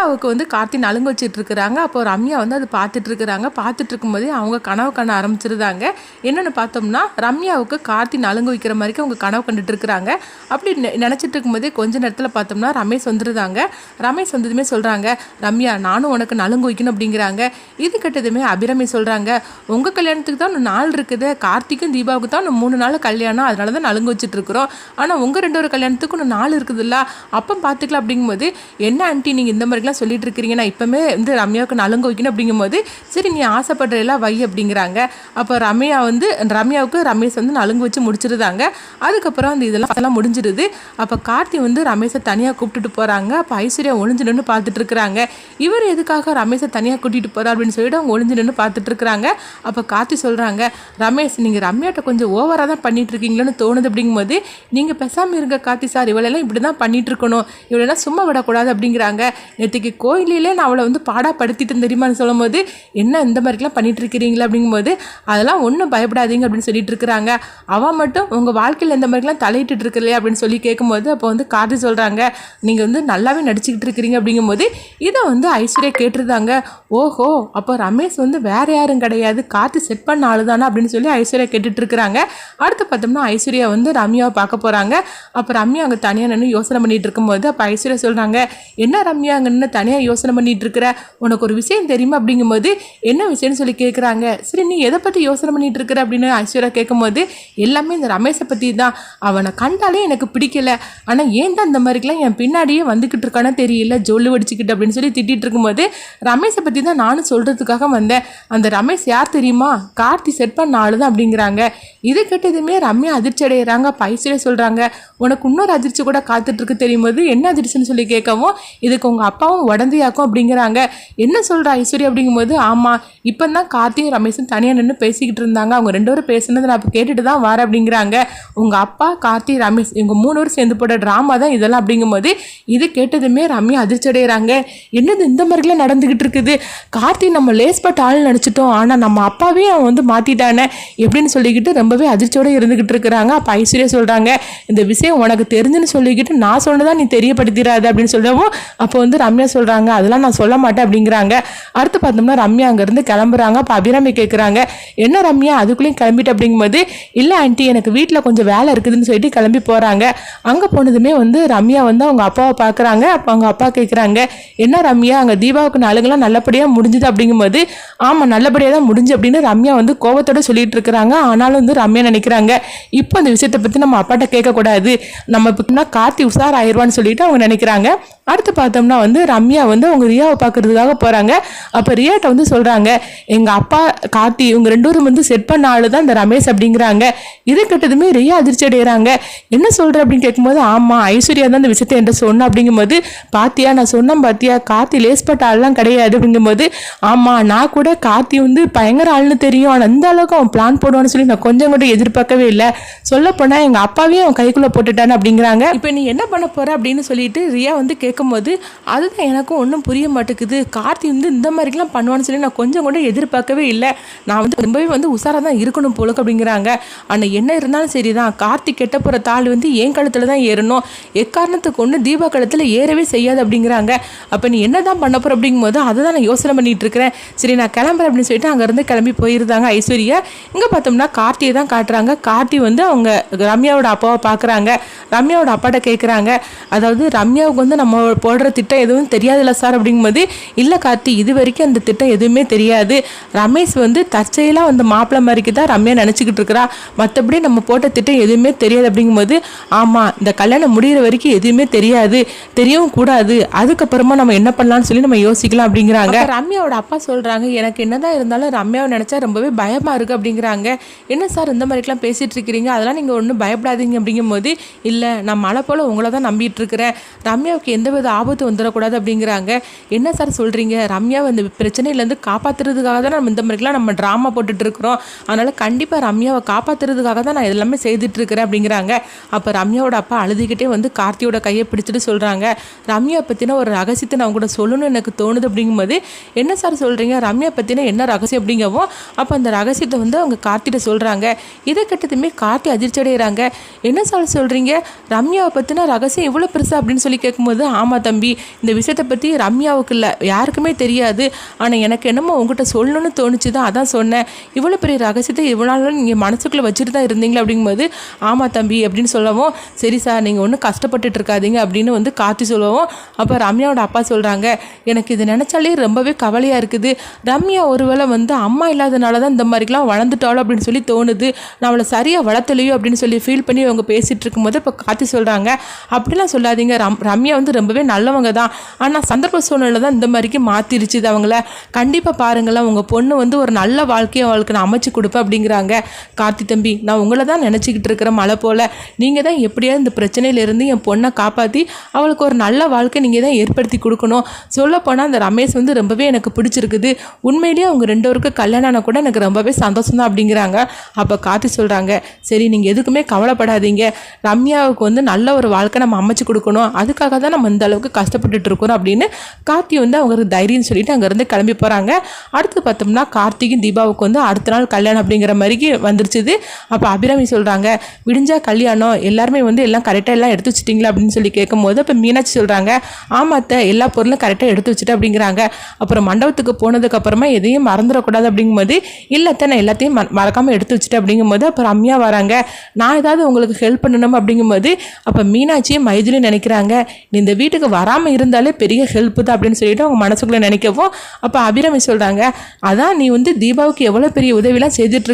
ரம்யாவுக்கு வந்து கார்த்தி நலுங்கு வச்சுட்டு இருக்கிறாங்க அப்போ ரம்யா வந்து அது பார்த்துட்டு இருக்கிறாங்க பார்த்துட்டு இருக்கும்போதே அவங்க கனவு காண ஆரம்பிச்சிருந்தாங்க என்னென்னு பார்த்தோம்னா ரம்யாவுக்கு கார்த்தி நலுங்கு வைக்கிற மாதிரிக்கு அவங்க கனவு கண்டுட்டு இருக்கிறாங்க அப்படி நெ- இருக்கும்போதே கொஞ்ச நேரத்தில் பார்த்தோம்னா ரமேஷ் வந்துருந்தாங்க ரமேஷ் வந்ததுமே சொல்கிறாங்க ரம்யா நானும் உனக்கு நலுங்கு வைக்கணும் அப்படிங்கிறாங்க. இது கட்டதுமே அபிரமி சொல்கிறாங்க உங்கள் கல்யாணத்துக்கு தான் இன்னும் நாள் இருக்குது. கார்த்திக்கும் தீபாவுக்கு தான் ஒன்று மூணு நாள் கல்யாணம். அதனால தான் நலுங்கு வச்சுட்டு இருக்கிறோம் ஆனால் உங்கள் ரெண்டு ஒரு கல்யாணத்துக்கு இன்னும் நாள் இருக்குதுல்ல. அப்போ பார்த்துக்கலாம் அப்படிங்கும்போது என்ன ஆண்டி நீங்கள் இந்த மாதிரி மாதிரிலாம் சொல்லிட்டு இருக்கிறீங்க. நான் இப்போமே வந்து ரம்யாவுக்கு நலுங்க வைக்கணும் அப்படிங்கும்போது சரி நீ ஆசைப்படுற எல்லாம் வை அப்படிங்கிறாங்க. அப்போ ரம்யா வந்து ரம்யாவுக்கு ரமேஷ் வந்து நலுங்கு வச்சு முடிச்சிருந்தாங்க. அதுக்கப்புறம் வந்து இதெல்லாம் அதெல்லாம் முடிஞ்சிருது. அப்போ கார்த்தி வந்து ரமேஷை தனியாக கூப்பிட்டுட்டு போகிறாங்க அப்போ ஐஸ்வர்யா ஒளிஞ்சு நின்று பார்த்துட்டு இருக்கிறாங்க. இவர் எதுக்காக ரமேஷை தனியாக கூட்டிகிட்டு போகிறா அப்படின்னு சொல்லிட்டு அவங்க ஒளிஞ்சு நின்று பார்த்துட்டு இருக்கிறாங்க. அப்போ கார்த்தி சொல்கிறாங்க ரமேஷ் நீங்கள் ரம்யாட்ட கொஞ்சம் ஓவராக தான் பண்ணிட்டு இருக்கீங்களோன்னு தோணுது அப்படிங்கும்போது நீங்கள் பேசாமல் இருங்க கார்த்தி சார். இவளெல்லாம் இப்படி தான் பண்ணிட்டு இருக்கணும். இவளெல்லாம் சும்மா விடக்கூடாது அப்படிங்கிறாங்க. நேற்றுக்கு கோயிலே நான் அவளை வந்து பாடாப்படுத்திட்டு தெரியுமான்னு சொல்லும்போது என்ன இந்த மாதிரிலாம் பண்ணிட்டு இருக்கிறீங்களா அப்படிங்கும்போது அதெல்லாம் ஒன்றும் பயப்படாதீங்க அப்படின்னு சொல்லிட்டு இருக்கிறாங்க. அவள் மட்டும் உங்கள் வாழ்க்கையில் இந்த மாதிரிலாம் தலையிட்டு இருக்கலையே அப்படின்னு சொல்லி கேட்கும்போது அப்போ வந்து கார்த்தி சொல்கிறாங்க நீங்கள் வந்து நல்லாவே நடிச்சுக்கிட்டு இருக்கிறீங்க அப்படிங்கும்போது இதை வந்து ஐஸ்வர்யா கேட்டிருந்தாங்க. ஓஹோ அப்போ ரமேஷ் வந்து வேற யாரும் கிடையாது. கார்த்தி செட் பண்ண ஆளு தானே அப்படின்னு சொல்லி ஐஸ்வர்யா கேட்டுட்டு இருக்கிறாங்க. அடுத்து பார்த்தோம்னா ஐஸ்வர்யா வந்து ரம்யாவை பார்க்க போகிறாங்க அப்போ ரம்யா அங்கே தனியாக நின்று யோசனை பண்ணிட்டு இருக்கும்போது அப்போ ஐஸ்வர்யா சொல்கிறாங்க என்ன ரம்யா அங்கே நின்று தனியாக யோசனை பண்ணிட்டு இருக்கிற உனக்கு ஒரு விஷயம் தெரியுமா அப்படிங்கும்போது என்ன விஷயம்னு சொல்லி கேட்குறாங்க சரி நீ எதை பற்றி யோசனை பண்ணிட்டு இருக்கிற அப்படின்னு ஐஸ்வர்யா கேட்கும்போது எல்லாமே இந்த ரமேஷை பற்றி தான் அவனை கண்டாலே எனக்கு பிடிக்கல. ஆனால் ஏன் தான் இந்த மாதிரிக்கெலாம் என் பின்னாடியே வந்துக்கிட்டு இருக்கானோ தெரியல ஜொல்லு வடிச்சுக்கிட்டு அப்படின்னு சொல்லி திட்டிகிட்டு இருக்கும்போது ரமேஷை பற்றி தான் நானும் சொல்கிறதுக்காக வந்தேன். அந்த ரமேஷ் யார் தெரியுமா? கார்த்தி செட் பண்ண ஆளு தான் அப்படிங்கிறாங்க. இது கேட்டதுமே ரம்யா அதிர்ச்சி அடைகிறாங்க பைசலே சொல்கிறாங்க உனக்கு இன்னொரு அதிர்ச்சி கூட காத்துட்ருக்கு தெரியும் தெரியும்போது என்ன அதிர்ச்சின்னு சொல்லி கேட்கவும் இதுக்கு உங்கள் அப்பாவும் உடந்தையாக்கும் அப்படிங்கிறாங்க. என்ன சொல்கிற ஐஸ்வர்யா அப்படிங்கும்போது ஆமாம் இப்போ தான் கார்த்தியும் ரமேஷும் தனியாக நின்று பேசிக்கிட்டு இருந்தாங்க. அவங்க ரெண்டு பேரும் பேசுனது நான் இப்போ கேட்டுட்டு தான் வரேன் அப்படிங்கிறாங்க. உங்கள் அப்பா கார்த்தி ரமேஷ் இவங்க மூணு பேரும் சேர்ந்து போட ட்ராமா தான் இதெல்லாம் அப்படிங்கும்போது இது கேட்டதுமே ரம்யா அதிர்ச்சி அடைகிறாங்க என்னது இந்த மாதிரிலாம் நடந்துக்கிட்டு இருக்குது? கார்த்தி நம்ம லேஸ்பட்ட ஆள் நினச்சிட்டோம். ஆனால் நம்ம அப்பாவே அவன் வந்து மாற்றிட்டானே எப்படின்னு சொல்லிக்கிட்டு ரொம்பவே அதிர்ச்சியோடு இருந்துக்கிட்டு இருக்கிறாங்க. அப்போ ஐஸ்வர்யா சொல்கிறாங்க இந்த விஷயம் உனக்கு தெரிஞ்சுன்னு சொல்லிக்கிட்டு நான் சொன்னதான் நீ தெரியப்படுத்திடாது அப்படின்னு சொல்லவும் அப்போ வந்து ரம்யா சொல்கிறாங்க அதெல்லாம் நான் சொல்ல மாட்டேன் அப்படிங்கிறாங்க. அடுத்து பார்த்தோம்னா ரம்யா அங்கேருந்து கிளம்புறாங்க. அப்போ அபிராமி கேட்குறாங்க என்ன ரம்யா அதுக்குள்ளேயும் கிளம்பிட்டு? அப்படிங்கும்போது இல்லை ஆண்டி எனக்கு வீட்டில் கொஞ்சம் வேலை இருக்குதுன்னு சொல்லிட்டு கிளம்பி போகிறாங்க அங்கே போனதுமே வந்து ரம்யா வந்து அவங்க அப்பாவை பார்க்குறாங்க அப்போ அவங்க அப்பா கேட்குறாங்க என்ன ரம்யா அங்கே தீபாவுக்கு நாளுங்கெல்லாம் நல்லபடியாக முடிஞ்சுது? அப்படிங்கும்போது ஆமாம் நல்லபடியாக தான் முடிஞ்சு அப்படின்னு ரம்யா வந்து கோவத்தோட சொல்லிட்டு இருக்கிறாங்க. ஆனாலும் வந்து ரம்யா நினைக்கிறாங்க இப்போ அந்த விஷயத்தை பற்றி நம்ம அப்பாட்ட கேட்கக்கூடாது. நம்ம இப்போ கார்த்தி உஷார் ஆயிடுவான்னு சொல்லிட்டு அவங்க நினைக்கிறாங்க. அடுத்து பார்த்தோம்னா வந்து ரம்யா வந்து அவங்க ரியாவை பார்க்கறதுக்காக போகிறாங்க அப்போ ரியாட்ட வந்து சொல்கிறாங்க எங்கள் அப்பா கார்த்தி இவங்க ரெண்டு பேரும் வந்து செட் பண்ண ஆளு தான் இந்த ரமேஷ் அப்படிங்கிறாங்க. இதை கெட்டதுமே ரியா அதிர்ச்சி அடைகிறாங்க என்ன சொல்கிற அப்படின்னு கேட்கும்போது ஆமாம் ஐஸ்வர்யா தான் இந்த விஷயத்தை என்கிட்ட சொன்ன அப்படிங்கும்போது பாத்தியா நான் சொன்னேன் பாத்தியா கார்த்தி லேஸ்பட்ட ஆள்லாம் கிடையாது அப்படிங்கும்போது ஆமாம் நான் கூட கார்த்தி வந்து பயங்கர ஆள்னு தெரியும். ஆனால் அந்த அளவுக்கு அவன் பிளான் போடுவான்னு சொல்லி நான் கொஞ்சம் கூட எதிர்பார்க்கவே இல்லை. சொல்லப்போனால் எங்கள் அப்பாவே அவன் கைக்குள்ளே போட்டுட்டான்னு அப்படிங்கிறாங்க. இப்போ நீ என்ன பண்ண போகிற அப்படின்னு சொல்லிட்டு ரியா வந்து கேட்கும்போது அதுதான் எனக்கும் ஒன்றும் புரிய மாட்டேங்குது. கார்த்தி வந்து இந்த மாதிரிலாம் பண்ணுவான்னு சொல்லி நான் கொஞ்சம் கூட எதிர்பார்க்கவே இல்லை. நான் வந்து ரொம்பவே வந்து உஷாராக தான் இருக்கணும் போலக்கு அப்படிங்கிறாங்க. ஆனால் என்ன இருந்தாலும் சரி தான் கார்த்தி கெட்ட போகிற தாள் வந்து என் கழுத்தில் தான் ஏறணும். எக்காரணத்துக்கு ஒன்று தீபா கழுத்தில் ஏறவே செய்யாது அப்படிங்கிறாங்க. அப்போ நீ என்ன தான் பண்ண போகிற அப்படிங்கும்போது அதை தான் நான் யோசனை பண்ணிகிட்டு இருக்கிறேன். சரி நான் கிளம்புறேன் அப்படின்னு சொல்லிட்டு அங்கேருந்து கிளம்பி போயிருந்தாங்க ஐஸ்வர்யா. இங்கே பார்த்தோம்னா கார்த்தியை தான் காட்டுறாங்க. கார்த்தி வந்து அவங்க ரம்யாவோட அப்பாவை பார்க்குறாங்க. ரம்யாவோட அப்பாட்ட கேட்குறாங்க அதாவது ரம்யாவுக்கு வந்து நம்ம போடுற திட்டம் எதுவும் தெரியாதுல்ல சார் அப்படிங்கும்போது இல்லை கார்த்தி இது வரைக்கும் அந்த திட்டம் எதுவுமே தெரியாது. ரமேஷ் வந்து தற்செயலாக வந்து மாப்பிள்ளை மாதிரிக்கு தான் ரம்யா நினச்சிக்கிட்டு இருக்கிறா. மற்றபடி நம்ம போட்ட திட்டம் எதுவுமே தெரியாது. அப்படிங்கும்போது ஆமாம் இந்த கல்யாணம் முடிகிற வரைக்கும் எதுவுமே தெரியாது. தெரியவும் கூடாது. அதுக்கப்புறமா நம்ம என்ன பண்ணலாம்னு சொல்லி நம்ம யோசிக்கலாம். அப்படிங்கிறாங்க. ரம்யாவோட அப்பா சொல்கிறாங்க எனக்கு என்னதான் இருந்தாலும் ரம்யாவை நினச்சா ரொம்பவே பயமாக இருக்குது அப்படிங்கிறாங்க. என்ன சார் இந்த மாதிரிக்கெல்லாம் பேசிகிட்டு இருக்கிறீங்க அதெல்லாம் நீங்கள் ஒன்றும் பயப்படாதீங்க. அப்படிங்கும்போது இல்லை நான் மழை போல் உங்களை தான் நம்பிட்டு இருக்கிறேன். ரம்யாவுக்கு எந்த வித ஆபத்து வந்துடக்கூடாது. அப்படிங்கிறாங்க. என்ன சார் சொல்கிறீங்க ரம்யாவை இந்த பிரச்சனையிலேருந்து காப்பாற்றுறதுக்காக தான் நம்ம இந்த மாதிரிலாம் நம்ம ட்ராமா போட்டுட்ருக்குறோம் அதனால் கண்டிப்பாக ரம்யாவை காப்பாற்றுறதுக்காக தான் நான் எல்லாமே செய்துட்டு இருக்கிறேன் அப்படிங்கிறாங்க. அப்போ ரம்யாவோட அப்பா அழுதுகிட்டே வந்து கார்த்தியோட கையை பிடிச்சிட்டு சொல்கிறாங்க ரம்யா பற்றின ஒரு ரகசியத்தை நான் கூட சொல்லணும்னு எனக்கு தோணுது அப்படிங்கும்போது என்ன சார் சொல்கிறீங்க ரம்யா பற்றின என்ன ரகசியம் அப்படிங்கவும் அப்போ அந்த ரகசியத்தை வந்து அவங்க கார்த்திகிட்ட சொல்கிறாங்க இதை கட்டதுமே கார்த்தி அதிர்ச்சி அடைகிறாங்க என்ன சார் சொல்கிறீங்க ரம்யாவை பற்றின ரகசியம் இவ்வளோ பெருசா அப்படின்னு சொல்லி கேட்கும்போது ஆமாம் தம்பி இந்த விஷயம் விஷயத்தை பற்றி ரம்யாவுக்கு இல்லை யாருக்குமே தெரியாது. ஆனால் எனக்கு என்னமோ உங்ககிட்ட சொல்லணும்னு தோணுச்சு தான் அதான் சொன்னேன். இவ்வளோ பெரிய ரகசியத்தை இவ்வளோ நாள் நீங்கள் மனசுக்குள்ளே வச்சுட்டு தான் இருந்தீங்களா அப்படிங்கும்போது ஆமாம் தம்பி அப்படின்னு சொல்லவும் சரி சார் நீங்கள் ஒன்றும் கஷ்டப்பட்டுட்டு இருக்காதீங்க அப்படின்னு வந்து காத்தி சொல்லவும் அப்போ ரம்யாவோட அப்பா சொல்கிறாங்க எனக்கு இது நினச்சாலே ரொம்பவே கவலையாக இருக்குது. ரம்யா ஒருவேளை வந்து அம்மா இல்லாதனால தான் இந்த மாதிரிலாம் வளர்ந்துட்டாளோ அப்படின்னு சொல்லி தோணுது. நான் அவளை சரியாக வளர்த்தலையோ அப்படின்னு சொல்லி ஃபீல் பண்ணி அவங்க பேசிகிட்டு இருக்கும்போது இப்போ காத்தி சொல்கிறாங்க அப்படிலாம் சொல்லாதீங்க ரம் ரம்யா வந்து ரொம்பவே நல்லவங்க தான். ஆனால் சந்தர்ப்ப சூழ்நிலை தான் இந்த மாதிரிக்கு மாற்றிருச்சு இது அவங்கள கண்டிப்பாக பாருங்களேன் உங்கள் பொண்ணு வந்து ஒரு நல்ல வாழ்க்கையை அவளுக்கு நான் அமைச்சு கொடுப்பேன் அப்படிங்கிறாங்க. கார்த்தி தம்பி நான் உங்களை தான் நினச்சிக்கிட்டு இருக்கிற மழை போல். நீங்கள் தான் எப்படியாவது இந்த பிரச்சனையிலேருந்து என் பொண்ணை காப்பாற்றி அவளுக்கு ஒரு நல்ல வாழ்க்கை நீங்கள் தான் ஏற்படுத்தி கொடுக்கணும். சொல்லப்போனால் அந்த ரமேஷ் வந்து ரொம்பவே எனக்கு பிடிச்சிருக்குது. உண்மையிலேயே அவங்க ரெண்டு பேருக்கும் கல்யாணம் ஆனால் கூட எனக்கு ரொம்பவே சந்தோஷம் தான் அப்படிங்கிறாங்க. அப்போ கார்த்தி சொல்கிறாங்க சரி நீங்கள் எதுக்குமே கவலைப்படாதீங்க. ரம்யாவுக்கு வந்து நல்ல ஒரு வாழ்க்கை நம்ம அமைச்சு கொடுக்கணும். அதுக்காக தான் நம்ம இந்த அளவுக்கு கஷ்டப்பட்டுட்டு போகிறோம் அப்படின்னு கார்த்தி வந்து அவங்களுக்கு தைரியம் சொல்லிட்டு அங்கேருந்து கிளம்பி போகிறாங்க அடுத்து பார்த்தோம்னா கார்த்திக்கும் தீபாவுக்கு வந்து அடுத்த நாள் கல்யாணம் அப்படிங்கிற மாதிரி வந்துருச்சுது. அப்போ அபிராமி சொல்கிறாங்க விடிஞ்சா கல்யாணம். எல்லாருமே வந்து எல்லாம் கரெக்டாக எல்லாம் எடுத்து வச்சிட்டிங்களா? அப்படின்னு சொல்லி கேட்கும்போது அப்போ மீனாட்சி சொல்கிறாங்க ஆமாத்த எல்லா பொருளும் கரெக்டாக எடுத்து வச்சுட்டு அப்படிங்கிறாங்க. அப்புறம் மண்டபத்துக்கு போனதுக்கப்புறமா எதையும் மறந்துடக்கூடாது அப்படிங்கும்போது இல்லத்த நான் எல்லாத்தையும் மறக்காமல் எடுத்து வச்சுட்டு அப்படிங்கும்போது அப்புறம் ரம்யா வராங்க நான் ஏதாவது உங்களுக்கு ஹெல்ப் பண்ணணும் அப்படிங்கும்போது அப்போ மீனாட்சியும் மைதிலையும் நினைக்கிறாங்க நீ இந்த வீட்டுக்கு வராமல் இருந்தாலே பெரிய ஹெல்ப் தான் அப்படின்னு சொல்லிட்டு அவங்க மனசுக்குள்ளே நினைக்கவும் அப்போ அபிராமி சொல்கிறாங்க அதான் நீ வந்து தீபாவுக்கு எவ்வளோ பெரிய உதவிலாம் செய்துட்டு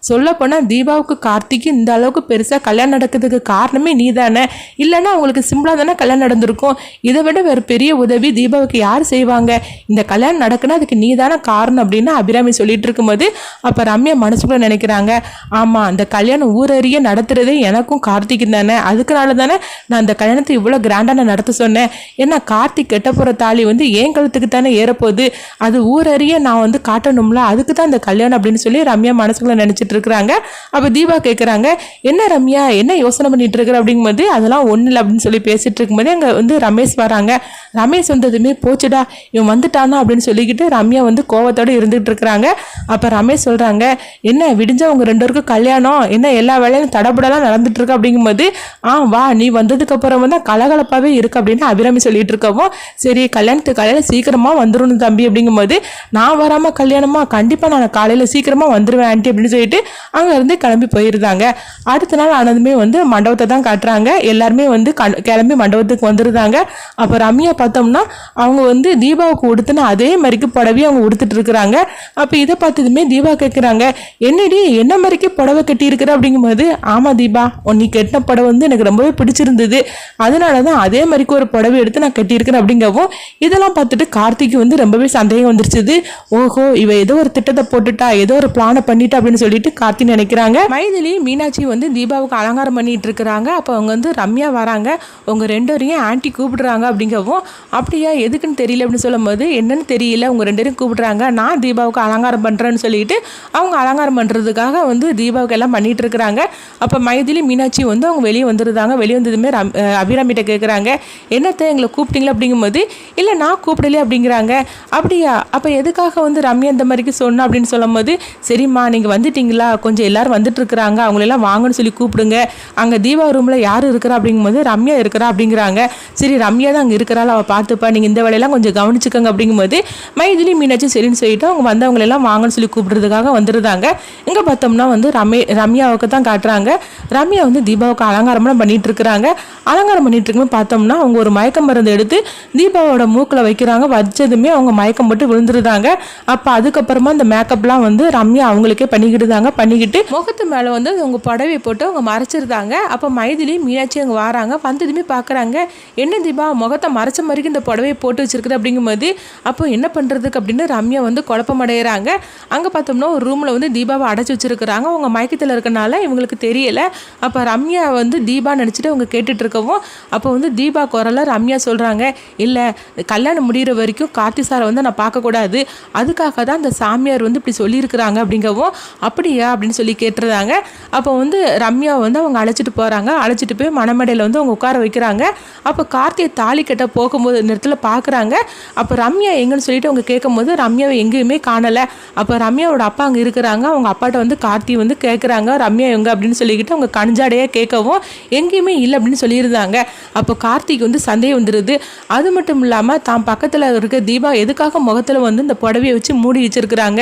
சொல்லப்போனால் தீபாவுக்கு கார்த்திக்கு இந்த அளவுக்கு பெருசாக கல்யாணம் நடக்கிறதுக்கு காரணமே நீ தானே. இல்லைன்னா அவங்களுக்கு சிம்பிளாக தானே கல்யாணம் நடந்திருக்கும். இதை விட வேறு பெரிய உதவி தீபாவுக்கு யார் செய்வாங்க? இந்த கல்யாணம் நடக்குன்னா அதுக்கு நீ தானே காரணம் அப்படின்னு அபிராமி சொல்லிட்டு இருக்கும்போது அப்போ ரம்யா மனசுக்குள்ளே நினைக்கிறாங்க ஆமாம் அந்த கல்யாணம் ஊரறிய நடத்துகிறதே எனக்கும் கார்த்திக்கு தானே அதுக்குனால தானே நான் அந்த கல்யாணத்தை இவ்வளோ கிராண்டாக நான் நடத்த சொன்னேன். ஏன்னா கார்த்திக் கெட்ட போகிற தாலி வந்து ஏன் கழுத்துக்கு தானே ஏறப்போகுது. அது ஊரறிய நான் வந்து காட்டணும்ல? அதுக்கு தான் இந்த கல்யாணம் அப்படின்னு சொல்லி ரம்யா மனசுக்குள்ள நினச்சிட்டு இருக்கிறாங்க. அப்போ தீபா கேட்குறாங்க என்ன ரம்யா என்ன யோசனை பண்ணிட்டு இருக்கிற? அப்படிங்கும்போது அதெல்லாம் ஒன்றும் இல்லை அப்படின்னு சொல்லி பேசிட்டு இருக்கும்போது அங்கே வந்து ரமேஷ் வராங்க. ரமேஷ் வந்ததுமே போச்சுடா இவன் வந்துட்டானா? அப்படின்னு சொல்லிக்கிட்டு ரம்யா வந்து கோவத்தோட இருந்துகிட்டு இருக்கிறாங்க. அப்போ ரமேஷ் சொல்கிறாங்க என்ன விடிஞ்ச உங்கள் ரெண்டு பேருக்கும் கல்யாணம்? என்ன எல்லா வேலையும் தடபடலாம் நடந்துட்டு இருக்கு? அப்படிங்கும்போது ஆ வா நீ வந்ததுக்கு அப்புறம் வந்து கலகலப்பாகவே இருக்கு அப்படின்னு அபிராமி சொல்லிட்டு இருக்கவும் சரி கல்யாணத்துக்கு காலையில் சீக்கிரமாக வந்துடணும் தம்பி அப்படிங்கும்போது நான் வராமல் கல்யாணமாக கண்டிப்பாக நான் காலையில் சீக்கிரமாக வந்துடுவேன் ஆண்டி அப்படின்னு சொல்லிட்டு அங்கேருந்து கிளம்பி போயிருந்தாங்க. அடுத்த நாள் ஆனதுமே வந்து மண்டபத்தை தான் காட்டுறாங்க. எல்லாருமே வந்து கண் கிளம்பி மண்டபத்துக்கு வந்துருந்தாங்க. அப்போ ரம்யா பார்த்தோம்னா அவங்க வந்து தீபாவுக்கு உடுத்தின அதே மாதிரிக்கு புடவையும் அவங்க உடுத்துட்டு இருக்கிறாங்க. அப்போ இதை பார்த்ததுமே தீபா கேட்குறாங்க என்னடி என்ன மாதிரிக்கு புடவை கட்டியிருக்கிற? அப்படிங்கும்போது ஆமாம் தீபா உன் நீ கட்டின புடவை வந்து எனக்கு ரொம்பவே பிடிச்சிருந்தது. அதனால தான் அதே மாதிரிக்கு ஒரு புடவை எடுத்து நான் கட்டியிருக்கிறேன் அப்படிங்கவும் இதெல்லாம் பார்த்துட்டு கார்த்திக்கு வந்து ரொம்பவே சந்தேகம் வந்துருச்சுது. ஓஹோ இவ ஏதோ ஒரு திட்டத்தை போட்டுட்டா ஏதோ ஒரு பிளானை பண்ணிட்டா அப்படின்னு சொல்லிட்டு கார்த்தி நினைக்கிறாங்க. மைதிலி மீனாட்சி வந்து தீபாவுக்கு அலங்காரம் பண்ணிட்டு இருக்கிறாங்க. அப்போ அவங்க வந்து ரம்யா வராங்க. உங்க ரெண்டு பேரையும் ஆன்ட்டி கூப்பிடுறாங்க அப்படிங்கவும் அப்படியா எதுக்குன்னு தெரியல அப்படின்னு சொல்லும்போது என்னன்னு தெரியல உங்க ரெண்டு பேரும் கூப்பிடுறாங்க. நான் தீபாவுக்கு அலங்காரம் பண்றேன்னு சொல்லிட்டு அவங்க அலங்காரம் பண்றதுக்காக வந்து தீபாவுக்கு எல்லாம் பண்ணிட்டு இருக்கிறாங்க. அப்போ மைதிலி மீனாட்சி வந்து அவங்க வெளியே வந்துருந்தாங்க வெளியே வந்ததுமே ரம் அபிராமிட்ட கேட்குறாங்க என்னத்தை எங்களை கூப்பிட்டீங்களா? அப்படிங்கும்போது இல்லை நான் கூப்பிடலையே அப்படிங்கிறாங்க. அப்படியா? அப்போ எதுக்காக வந்து ரம்யா இந்த மாதிரிக்கு சொன்னா? அப்படின்னு சொல்லும்போது சரிம்மா நீங்கள் வந்துட்டீங்களா? கொஞ்சம் எல்லாரும் வந்துட்டுருக்குறாங்க. அவங்களெல்லாம் வாங்கன்னு சொல்லி கூப்பிடுங்க. அங்கே தீபா ரூமில் யார் இருக்கிறா? அப்படிங்கும்போது ரம்யா இருக்கிறா? அப்படிங்கிறாங்க. சரி ரம்யா தான் அங்கே இருக்கிறாள். அவள் பார்த்துப்பா. நீங்கள் இந்த வேலையெல்லாம் கொஞ்சம் கவனிச்சுக்கோங்க. அப்படிங்கும்போது மைதிலி மீனாட்சி சரின்னு சொல்லிட்டு அவங்க வந்தவங்களெல்லாம் வாங்கன்னு சொல்லி கூப்பிடுறதுக்காக வந்துருந்தாங்க. இங்கே பார்த்தோம்னா வந்து ரமே ரம்யாவுக்கு தான் காட்டுறாங்க. ரம்யா வந்து தீபாவுக்கு அலங்காரம்லாம் பண்ணிகிட்டு இருக்கிறாங்க அலங்காரம் பண்ணிட்டு இருக்கும்போது பார்த்தோம்னா அவங்க ஒரு மயக்க மருந்து எடுத்து தீபாவோட மூக்கில் வைக்கிறாங்க வச்சதுமே அவங்க மயக்கம் போட்டு விழுந்துருந்தாங்க அப்போ அதுக்கப்புறமா அந்த மேக்கப்லாம் வந்து ரம்யா அவங்களுக்கே பண்ணிக்கிட்டுதாங்க. பண்ணிக்கிட்டு முகத்து மேலே வந்து அவங்க புடவை போட்டு அவங்க மறைச்சிருந்தாங்க. அப்போ மைதிலி மீனாட்சி அங்கே வராங்க. வந்ததுமே பார்க்குறாங்க என்ன தீபா முகத்தை மறைச்ச மாதிரிக்கு இந்த புடவையை போட்டு வச்சிருக்குது அப்படிங்கும்போது அப்போ என்ன பண்ணுறதுக்கு அப்படின்னு ரம்யா வந்து குழப்பமடைகிறாங்க அங்கே பார்த்தோம்னா ஒரு ரூமில் வந்து தீபாவை அடைச்சி வச்சிருக்கிறாங்க. அவங்க மயக்கத்தில் இருக்கனால இவங்களுக்கு தெரியலை. அப்போ ரம்யா வந்து தீபா நினச்சிட்டு அவங்க கேட்டுட்ருக்கவும் அப்போ வந்து தீபா குரலை ரம்யா சொல்கிறாங்க இல்லை கல்யாணம் முடிகிற வரைக்கும் கார்த்தி சாரை வந்து நான் பார்க்கக்கூடாது. அதுக்காக தான் அந்த சாமியார் வந்து இப்படி சொல்லியிருக்கிறாங்க அப்படிங்கவும் அப்படியா? அப்படின்னு சொல்லி கேட்டுருந்தாங்க. அப்போ வந்து ரம்யா வந்து அவங்க அழைச்சிட்டு போகிறாங்க அழைச்சிட்டு போய் மணமடையில் வந்து அவங்க உட்கார வைக்கிறாங்க. அப்போ கார்த்தியை தாலி கட்ட போகும்போது நேரத்தில் பார்க்குறாங்க. அப்போ ரம்யா எங்கன்னு சொல்லிட்டு அவங்க கேட்கும்போது ரம்யாவை எங்கேயுமே காணலை. அப்போ ரம்யாவோட அப்பா அங்கே இருக்கிறாங்க. அவங்க அப்பாட்ட வந்து கார்த்தி வந்து கேட்குறாங்க ரம்யா எங்க? அப்படின்னு சொல்லிக்கிட்டு அவங்க கஞ்சாடையாக கேட்கவும் எங்கேயுமே இல்லை அப்படின்னு சொல்லியிருந்தாங்க. அப்போ கார்த்திக் வந்து சந்தேகம் வந்துடுது அது மட்டும் இல்லாமல் தான் பக்கத்தில் இருக்க தீபா எதுக்காக முகத்தில் வந்து இந்த புடவையை வச்சு மூடி வச்சிருக்கிறாங்க?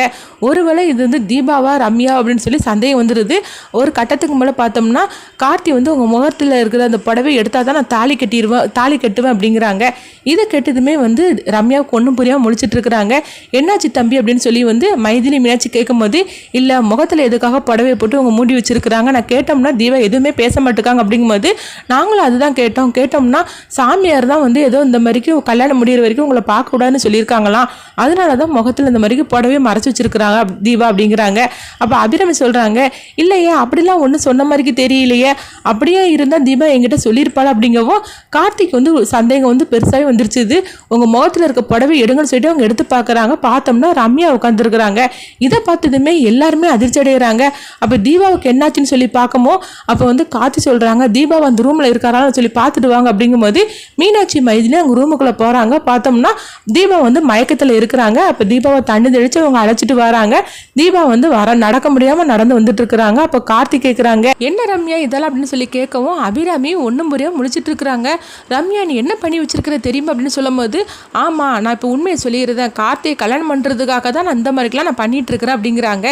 ஒருவேளை இது வந்து தீபாவா ரம்யா அப்படின்னு சொல்லி சந்தேகம் வந்துடுது ஒரு கட்டத்துக்கு மேலே பார்த்தோம்னா கார்த்தி வந்து உங்கள் முகத்தில் இருக்கிற அந்த புடவை எடுத்தால் தான் நான் தாலி கட்டிடுவேன் தாலி கட்டுவேன் அப்படிங்கிறாங்க. இதை கெட்டதுமே வந்து ரம்யாவுக்கு ஒன்றும் புரியாமல் முழிச்சிட்டு இருக்கிறாங்க. என்னாச்சு தம்பி அப்படின்னு சொல்லி வந்து மைதிலி மீனாட்சி கேட்கும்போது இல்லை முகத்தில் எதுக்காக புடவையை போட்டு அவங்க மூடி வச்சிருக்கிறாங்க? நான் கேட்டோம்னா தீபா எதுவுமே பேச மாட்டேக்காங்க. அப்படிங்கும்போது நாங்களும் அதுதான் கேட்டோம். கேட்டோம்னா சாமியார் தான் வந்து ஏதோ இந்த மாதிரிக்கு கல்யாணம் முடிகிற வரைக்கும் உங்களை பார்க்கக்கூடாதுன்னு சொல்லியிருக்காங்களாம். அதனால தான் முகத்தில் இந்த மாதிரிக்கு புடவையை மறைச்சி வச்சிருக்கிறாங்க தீபா அப்படிங்கிறாங்க. அப்போ அபிராமி சொல்கிறாங்க இல்லையே அப்படிலாம் ஒன்றும் சொன்ன மாதிரிக்கு தெரியலையே. அப்படியே இருந்தால் தீபா என்கிட்ட சொல்லியிருப்பாள்? அப்படிங்கவும் கார்த்திக் வந்து சந்தேகம் வந்து பெருசாகவே வந்துருச்சுது உங்கள் முகத்தில் இருக்க புடவை எடுங்கன்னு சொல்லிட்டு அவங்க எடுத்து பார்க்குறாங்க பார்த்தோம்னா ரம்யா உட்காந்துருக்குறாங்க இதை பார்த்ததுமே எல்லாருமே அதிர்ச்சி அடைகிறாங்க அப்போ தீபாவுக்கு என்னாச்சுன்னு சொல்லி பார்க்கமோ அப்போ வந்து கார்த்தி சொல்கிறாங்க தீபா அந்த ரூமில் இருக்காரான்னு சொல்லி பார்த்துட்டு வாங்க. அப்படிங்கும்போது மீனாட்சி மைதிலி அவங்க ரூமுக்குள்ளே போகிறாங்க பார்த்தோம்னா தீபா வந்து மயக்கத்தில் இருக்கிறாங்க. அப்போ தீபாவை தண்ணி தெளிச்சு அவங்க அழைச்சிட்டு வராங்க. தீபா வந்து வர நடக்க முடியாமல் நடந்து வந்துட்டு இருக்கிறாங்க. அப்போ கார்த்தி கேட்குறாங்க என்ன ரம்யா இதெல்லாம்? அப்படின்னு சொல்லி கேட்கவும் அபிராமி ஒன்றும் புரியாம முழிச்சிட்டு இருக்கிறாங்க. ரம்யா நீ என்ன பண்ணி வச்சிருக்கிற தெரியுமா? அப்படின்னு சொல்லும்போது ஆமாம் நான் இப்போ உண்மையை சொல்லிடுறேன். கார்த்தியை கல்யாணம் பண்ணுறதுக்காக தான் நான் இந்த மாதிரிக்கெல்லாம் நான் பண்ணிட்டு இருக்கிறேன் அப்படிங்கிறாங்க.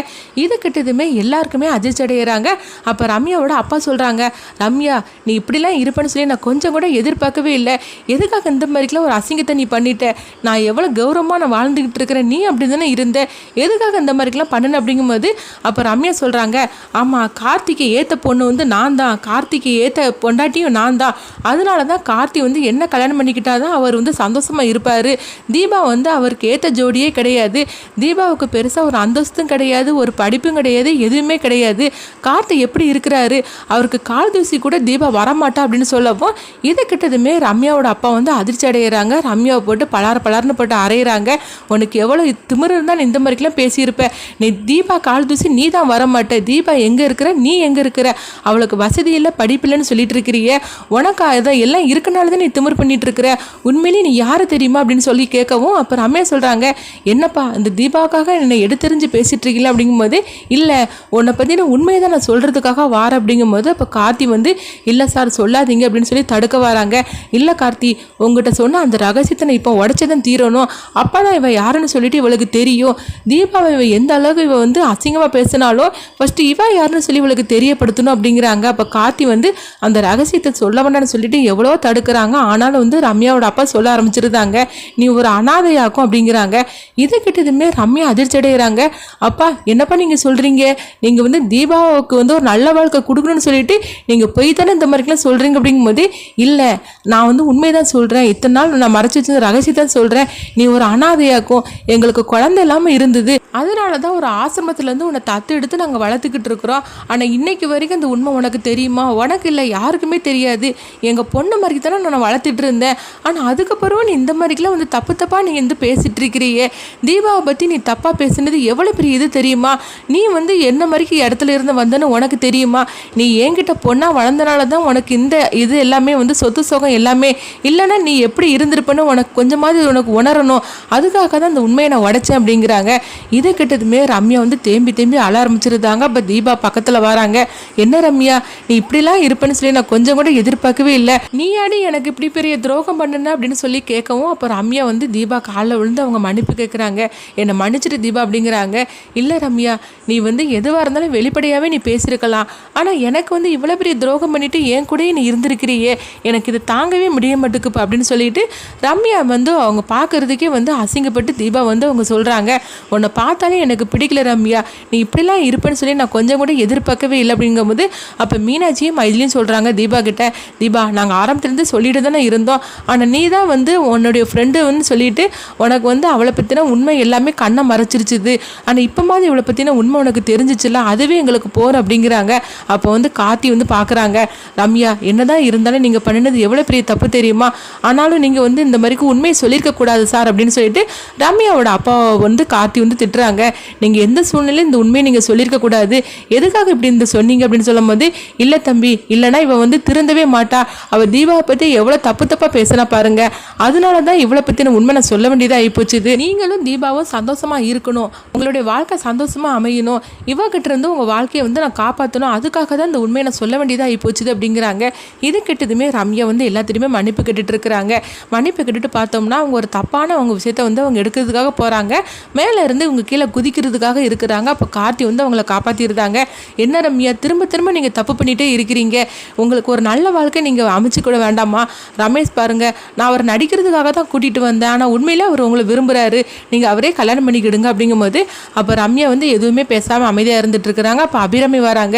இது கிட்டதுமே எல்லாருக்குமே அதிர்ச்சி அடைகிறாங்க அப்போ ரம்யாவோட அப்பா சொல்கிறாங்க ரம்யா நீ இப்படிலாம் இருப்பேன்னு சொல்லி நான் கொஞ்சம் கூட எதிர்பார்க்கவே இல்லை. எதுக்காக இந்த மாதிரிக்கெல்லாம் ஒரு அசிங்கத்தை நீ பண்ணிட்ட. நான் எவ்வளோ கௌரவமாக நான் வாழ்ந்துக்கிட்டு இருக்கிறேன். நீ அப்படி தானே இருந்த. எதுக்காக இந்த மாதிரிக்கெல்லாம் பண்ணணும் அப்படிங்கும்போது அப்போ ரம்யா சொல்கிறாங்க ஆமாம் கார்த்திகை ஏற்ற பொண்ணு வந்து நான் தான். கார்த்திகை ஏற்ற பொண்டாட்டியும் நான் தான். அதனால தான் கார்த்தி வந்து என்ன கல்யாணம் பண்ணிக்கிட்டா தான் அவர் வந்து சந்தோஷமாக இருப்பார். தீபா வந்து அவருக்கு ஏற்ற ஜோடியே கிடையாது. தீபாவுக்கு பெருசாக ஒரு அந்தஸ்தும் கிடையாது. ஒரு படிப்பும் கிடையாது. எதுவுமே கிடையாது. கார்த்தி எப்படி இருக்கிறாரு? அவருக்கு கால் தூசி கூட தீபா வரமாட்டா அப்படின்னு சொல்லவும் இதை கிட்டதுமே ரம்யாவோட அப்பா வந்து அதிர்ச்சி அடைகிறாங்க ரம்யாவை போட்டு பலார் பலார்னு போட்டு அரைகிறாங்க உனக்கு எவ்வளோ திமிரு இருந்தால் நீ இந்த மாதிரிக்கெல்லாம் பேசியிருப்பேன் நீ தீபா கால் தூசி நீ தான் வரமாட்ட. தீபா எங்கே இருக்கிற? நீ எங்கே இருக்கிற? அவளுக்கு வசதி இல்லை படிப்பில்லைன்னு சொல்லிட்டு இருக்கிறிய உனக்கு அதை எல்லாம் இருக்கனால தான் நீ திமிர் பண்ணிட்டு இருக்கிற உண்மையிலேயே நீ யார் தெரியுமா அப்படின்னு சொல்லி கேட்கவும் அப்போ ரம்யா சொல்கிறாங்க என்னப்பா இந்த தீபாவுக்காக என்னை எடுத்தெறிஞ்சு பேசிட்டு இருக்கீங்களா அப்படிங்கும்போது இல்லை உன்னை பற்றி நான் உண்மையை தான் நான் சொல்கிறதுக்காக வார அப்படிங்கும்போது அப்போ கார்த்தி வந்து இல்லை சார் சொல்லாதீங்க அப்படின்னு சொல்லி தடுக்க வராங்க. இல்லை கார்த்தி உங்ககிட்ட சொன்ன அந்த ரகசியத்தை இப்போ உடச்சதான் தீரணும். அப்போ தான் இவன் யாருன்னு சொல்லிட்டு இவளுக்கு தெரியும். தீபாவை இவன் எந்த அளவுக்கு இவன் வந்து அசிங்கமாக பேசினாலும் ஃபஸ்ட்டு இவன் யாருன்னு சொல்லி இவளுக்கு தெரியப்படுத்தணும் அப்படிங்கிறாங்க. அப்போ கார்த்தி வந்து அந்த ரகசியத்தை சொல்ல வேண்டாம்னு சொல்லிட்டு எவ்வளோ தடுக்கிறாங்க. ஆனாலும் வந்து ரம்யாவோட அப்பா சொல்ல ஆரம்பிச்சிருந்தாங்க. நீ ஒரு அனாதையாக்கும் அப்படிங்கிறாங்க. இதை கிட்டதுமே ரம்யா அதிர்ச்சி அடைகிறாங்க அப்பா என்னப்பா நீங்கள் சொல்கிறீங்க நீங்கள் வந்து தீபாவுக்கு வந்து ஒரு நல்ல வாழ்க்கை கொடுக்கணும்னு சொல்லிட்டு நீங்கள் போய் தானே இந்த மாதிரிலாம் சொல்கிறீங்க அப்படிங்கும்போது இல்லை நான் வந்து உண்மை தான் சொல்கிறேன் இத்தனை நாள் நான் மறைச்சி வச்சு ரகசியத்தான் சொல்கிறேன் நீ ஒரு அனாதையாக்கும் எங்களுக்கு குழந்தை இல்லாமல் இருந்தது. அதனால தான் ஒரு ஆசிரமத்துலேருந்து உன்னை தத்து எடுத்து நாங்கள் வளர்த்துக்கிட்டு இருக்கிறோம். ஆனால் இன்னைக்கு வரைக்கும் அந்த உண்மை உனக்கு தெரியுமா? உனக்கு இல்லை யாருக்குமே தெரியாது. எங்கள் பொண்ணு மாதிரி தானே நான் வளர்த்துட்டு இருந்தேன். ஆனால் அதுக்கப்புறம் நீ இந்த மாதிரிக்கெல்லாம் வந்து தப்பு தப்பாக நீ வந்து பேசிகிட்டு இருக்கிறியே. தீபாவை பற்றி நீ தப்பாக பேசுனது எவ்வளோ பெரிய இது தெரியுமா? நீ வந்து என்ன மாதிரிக்கு இடத்துல இருந்து வந்தேன்னு உனக்கு தெரியுமா? நீ என்கிட்ட பொண்ணாக வளர்ந்தனால தான் உனக்கு இந்த இது எல்லாமே வந்து சொத்து சோகம் எல்லாமே. இல்லைன்னா நீ எப்படி இருந்திருப்பேன்னு உனக்கு கொஞ்சமாவது உனக்கு உணரணும். அதுக்காக தான் அந்த உண்மையை நான் உடைச்சேன் அப்படிங்கிறாங்க. இதை கிட்டதுமே ரம்யா வந்து தேம்பி தேம்பி அழ ஆரம்பிச்சிருந்தாங்க. அப்போ தீபா பக்கத்தில் வராங்க. என்ன ரம்யா நீ இப்படிலாம் இருப்பேன்னு சொல்லி நான் கொஞ்சம் கூட எதிர்பார்க்கவே இல்லை. நீ ஆடி எனக்கு இப்படி பெரிய துரோகம் பண்ணுன அப்படின்னு சொல்லி கேட்கவும் அப்போ ரம்யா வந்து தீபா காலில் விழுந்து அவங்க மன்னிப்பு கேட்குறாங்க என்னை மன்னிச்சிட்டு தீபா அப்படிங்கிறாங்க. இல்லை ரம்யா நீ வந்து எதுவாக இருந்தாலும் வெளிப்படையாகவே நீ பேசியிருக்கலாம். ஆனால் எனக்கு வந்து இவ்வளோ பெரிய துரோகம் பண்ணிட்டு என் கூட நீ இருந்திருக்கிறியே. எனக்கு இதை தாங்கவே முடிய மாட்டேக்குப்பா அப்படின்னு சொல்லிட்டு ரம்யா வந்து அவங்க பார்க்கறதுக்கே வந்து அசிங்கப்பட்டு தீபா வந்து அவங்க சொல்கிறாங்க உன்னை பார்த்தாலே எனக்கு பிடிக்கல ரம்யா. நீ இப்படிலாம் இருப்பேன்னு சொல்லி நான் கொஞ்சம் கூட எதிர்பார்க்கவே இல்லை. அப்படிங்கும்போது அப்போ மீனாட்சியும் மைதிலையும் சொல்கிறாங்க தீபா கிட்ட தீபா நாங்கள் ஆரம்பத்துலேருந்து சொல்லிட்டு தானே இருந்தோம். ஆனால் நீ தான் வந்து உன்னுடைய ஃப்ரெண்டு வந்து சொல்லிட்டு உனக்கு வந்து அவளை பற்றின உண்மை எல்லாமே கண்ணை மறைச்சிருச்சுது. ஆனால் இப்போ மாதிரி இவளை பற்றின உண்மை உனக்கு தெரிஞ்சிச்சுல அதுவே எங்களுக்கு போகிற அப்படிங்கிறாங்க. அப்போ வந்து கார்த்தி வந்து பார்க்குறாங்க ரம்யா என்னதான் இருந்தாலும் நீங்கள் பண்ணினது எவ்வளோ பெரிய தப்பு தெரியுமா? ஆனாலும் நீங்கள் வந்து இந்த மாதிரிக்கு உண்மையை சொல்லியிருக்க கூடாது சார் அப்படின்னு சொல்லிட்டு ரம்யாவோட அப்பாவை வந்து கார்த்தி வந்து திட்டுறாங்க. நீங்கள் எந்த சூழ்நிலையும் இந்த உண்மையை நீங்கள் சொல்லியிருக்க கூடாது? எதுக்காக இப்படி இந்த சொன்னீங்க அப்படின்னு சொல்லும்போது இல்லை தம்பி இல்லைனா இவன் வந்து திருந்தவே மாட்டா. அவள் தீபாவை பற்றி எவ்வளோ தப்பு தப்பாக பேசினா பாருங்க. அதனால தான் இவ்வளோ பற்றின உண்மை நான் சொல்ல வேண்டியதாக ஆகிப்போச்சுது நீங்களும் தீபாவும் சந்தோஷமாக இருக்கணும். உங்களுடைய வாழ்க்கை சந்தோஷமாக அமையணும். இவகிட்ட இருந்து உங்கள் வாழ்க்கையை வந்து நான் காப்பாற்றணும் அதுக்காக தான் இந்த உண்மையை நான் சொல்ல வேண்டியதாக ஆகிப்போச்சுது அப்படிங்கிறாங்க. இது கெட்டதுமே ரம்யா வந்து எல்லாத்திலையுமே மன்னிப்பு கேட்டுட்டு இருக்கிறாங்க. கேட்குறாங்க மன்னிப்பு கேட்டுட்டு பார்த்தோம்னா அவங்க ஒரு தப்பான அவங்க விஷயத்த வந்து அவங்க எடுக்கிறதுக்காக போகிறாங்க மேலே இருந்து இவங்க கீழே குதிக்கிறதுக்காக இருக்கிறாங்க. அப்போ கார்த்தி வந்து அவங்கள காப்பாற்றிருந்தாங்க என்ன ரம்யா திரும்ப திரும்ப நீங்கள் தப்பு பண்ணிகிட்டே இருக்கிறீங்க. உங்களுக்கு ஒரு நல்ல வாழ்க்கை நீங்கள் அமைச்சு கூட வேண்டாமா? ரமேஷ் பாருங்க நான் அவர் நடிக்கிறதுக்காக தான் கூட்டிகிட்டு வந்தேன். ஆனால் உண்மையிலே அவர் உங்களை விரும்புகிறாரு நீங்கள் அவரே கல்யாணம் பண்ணிக்கிடுங்க அப்படிங்கும்போது அப்போ ரம்யா வந்து எதுவுமே பேசாமல் அமைதியாக இருந்துட்டு இருக்கிறாங்க. அப்போ அபிரமி வராங்க.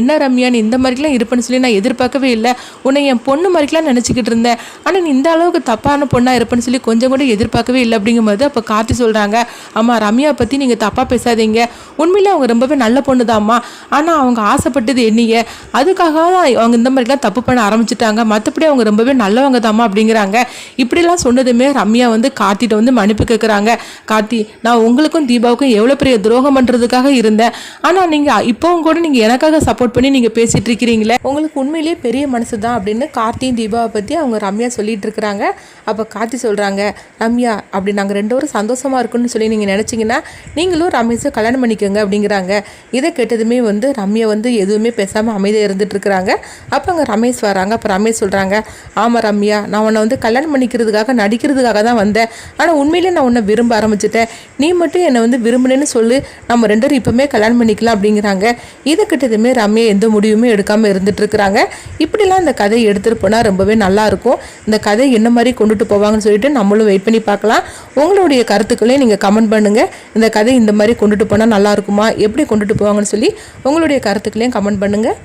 என்ன ரம்யா நீ இந்த மாதிரிலாம் இருப்பேன்னு சொல்லி நான் எதிர்பார்க்கவே இல்லை. உன்னை என் பொண்ணு மாதிரிலாம் நினச்சிக்கிட்டு இருந்தேன். ஆனால் நீ இந்த அளவுக்கு தப்பான பொண்ணாக இருப்பேன்னு சொல்லி கொஞ்சம் கூட எதிர்பார்க்கவே இல்லை அப்படிங்கும்போது அப்போ கார்த்தி சொல்கிறாங்க அம்மா ரம்யா பற்றி நீங்கள் தப்பாக பேசாதீங்க. உண்மையிலே அவங்க ரொம்பவே நல்ல பொண்ணு தான்மா ஆனால் அவங்க ஆசைப்பட்டது என்னைய. அதுக்காக தான் அவங்க இந்த மாதிரிலாம் தப்பு பண்ண ஆரம்பிச்சிட்டாங்க. மற்றபடி அவங்க ரொம்பவே நல்லவங்க தாம்மா அப்படிங்கிறாங்க. இப்படிலாம் சொன்னதுமே ரம்யா வந்து கார்த்திட்ட வந்து மன்னிப்பு கேட்குறாங்க கார்த்தி நான் உங்களுக்கும் தீபாவுக்கும் எவ்வளோ பெரிய துரோகம் பண்ணுறதுக்காக இருந்தேன். ஆனால் நீங்கள் இப்போவும் கூட நீங்கள் எனக்காக சப்போர்ட் பண்ணி நீங்கள் பேசிகிட்டு இருக்கிறீங்களே. உங்களுக்கு உண்மையிலேயே பெரிய மனசு தான் அப்படின்னு கார்த்தியும் தீபாவை பற்றி அவங்க ரம்யா சொல்லிட்டு இருக்கிறாங்க. அப்போ கார்த்தி சொல்கிறாங்க ரம்யா அப்படி நாங்கள் ரெண்டு பேரும் சந்தோஷமாக இருக்குன்னு சொல்லி நீங்கள் நினச்சிங்கன்னா நீங்களும் ரமேஷை கல்யாணம் பண்ணிக்கோங்க அப்படிங்கிறாங்க. இதை கேட்டதுமே வந்து ரம்யா வந்து எதுவுமே பேசாமல் அமைதியாக இருந்துட்டுருக்குறாங்க அப்போ அங்கே ரமேஷ் வராங்க. அப்போ ரமேஷ் சொல்கிறாங்க ஆமாம் ரம்யா நான் உன்னை வந்து கல்யாணம் பண்ணிக்கிறதுக்காக நடிக்கிறதுக்காக தான் வந்தேன். ஆனால் உண்மையிலே நான் உன்னை விரும்ப ஆரம்பிச்சிட்டேன். நீ மட்டும் என்னை வந்து விரும்பினேன்னு சொல்லு. நம்ம ரெண்டு பேரும் இப்போவுமே கல்யாணம் பண்ணிக்கலாம் அப்படிங்கிறாங்க. இதை கிட்டதுமே ரம்யா எந்த முடிவுமே எடுக்காமல் இருந்துகிட்ருக்குறாங்க இப்படிலாம் இந்த கதையை எடுத்துகிட்டு போனால் ரொம்பவே நல்லாயிருக்கும் இந்த க கதை என்ன மாதிரி கொண்டுட்டு போவாங்கன்னு சொல்லிட்டு நம்மளும் வெயிட் பண்ணி பார்க்கலாம். உங்களுடைய கருத்துக்களையும் நீங்கள் கமெண்ட் பண்ணுங்கள் இந்த கதை இந்த மாதிரி கொண்டுட்டு போனால் நல்லா இருக்குமா? எப்படி கொண்டுட்டு போவாங்கன்னு சொல்லி உங்களுடைய கருத்துக்களையும் கமெண்ட் பண்ணுங்கள்